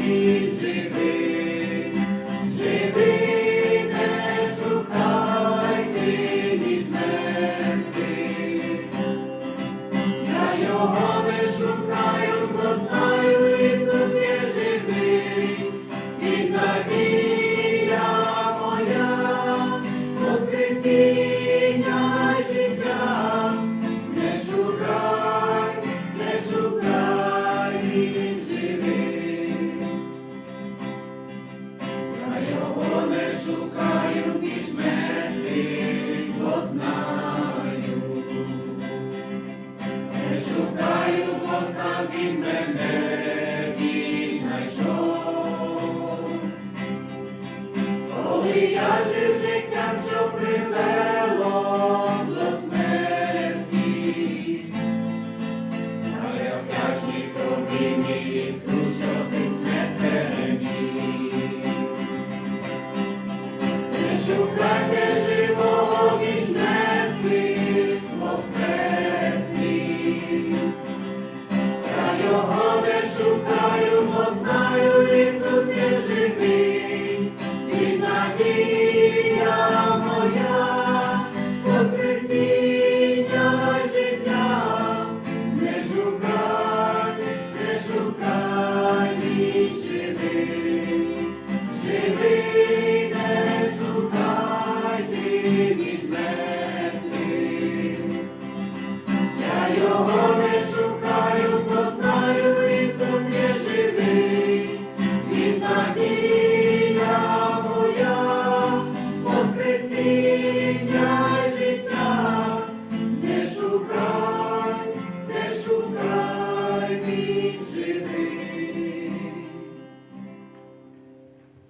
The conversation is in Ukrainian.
вічити. шукаю між бо знаю, шукаю, бо сам він мене. Amen.